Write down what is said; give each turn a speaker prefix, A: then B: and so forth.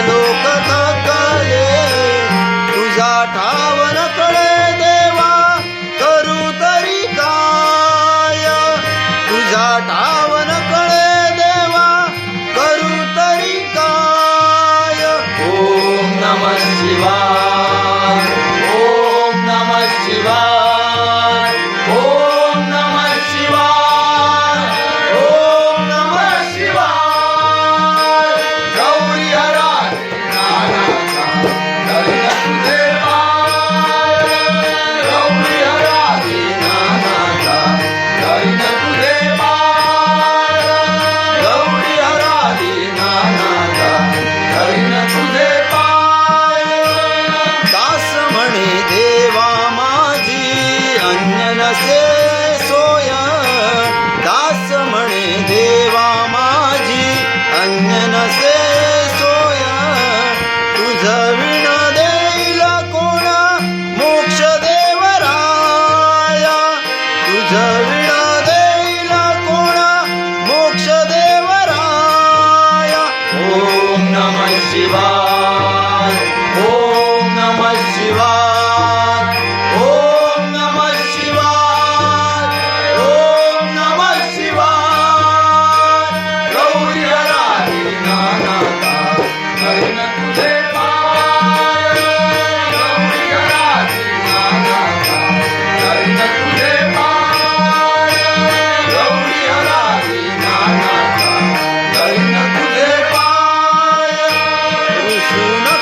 A: ऐक लोक थकले तुझा ठाव न कळे देवा करू तरी काय? तुझा ठाव न कळे देवा करू तरी काय?
B: ओम नमः शिवाय ओम नमः शिवाय.
A: దేవరాయ. ఓం నమ
B: శివాయ. You know.